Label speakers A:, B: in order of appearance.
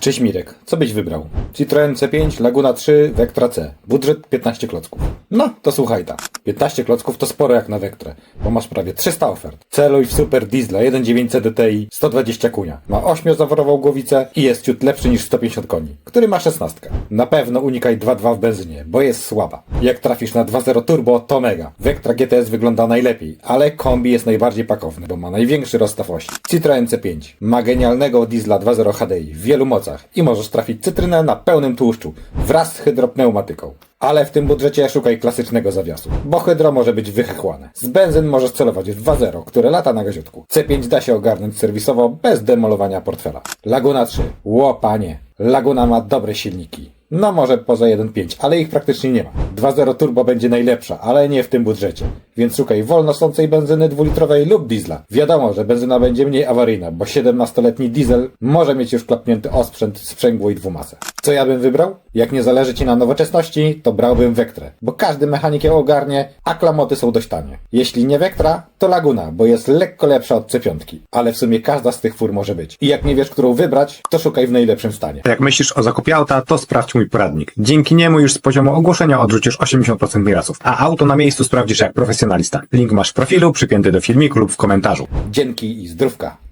A: Cześć Mirek, co byś wybrał? Citroen C5, Laguna 3, Vectra C. Budżet 15 klocków. No, to słuchaj ta. 15 klocków to sporo jak na Vectrę, bo masz prawie 300 ofert. Celuj w Super Diesla 1.9 DTI 120 kunia. Ma 8-zaworową głowicę i jest ciut lepszy niż 150 koni, który ma 16. Na pewno unikaj 2.2 w benzynie, bo jest słaba. Jak trafisz na 2.0 turbo, to mega. Vectra GTS wygląda najlepiej, ale kombi jest najbardziej pakowny, bo ma największy rozstaw osi. Citroen C5 ma genialnego diesla 2.0 HDI w wielu mocach i możesz trafić cytrynę na pełnym tłuszczu wraz z hydropneumatyką. Ale w tym budżecie szukaj klasycznego zawiasu, bo hydro może być wychechłane. Z benzyn możesz celować w 2.0, które lata na gaziutku. C5 da się ogarnąć serwisowo bez demolowania portfela. Laguna 3. Ło panie, Laguna ma dobre silniki. No może poza 1.5, ale ich praktycznie nie ma. 2.0 turbo będzie najlepsza, ale nie w tym budżecie. Więc szukaj wolno sącej benzyny dwulitrowej lub diesla. Wiadomo, że benzyna będzie mniej awaryjna, bo 17-letni diesel może mieć już klapnięty osprzęt, sprzęgło i dwumasę. Co ja bym wybrał? Jak nie zależy Ci na nowoczesności, to brałbym Vectrę, bo każdy mechanik ją ogarnie, a klamoty są dość tanie. Jeśli nie Vectra, to Laguna, bo jest lekko lepsza od C5, ale w sumie każda z tych fur może być. I jak nie wiesz, którą wybrać, to szukaj w najlepszym stanie.
B: Jak myślisz o zakupie auta, to sprawdź mój poradnik. Dzięki niemu już z poziomu ogłoszenia odrzucisz 80% wyrazów, a auto na miejscu sprawdzisz jak profesjonalista. Link masz w profilu, przypięty do filmiku lub w komentarzu.
A: Dzięki i zdrówka.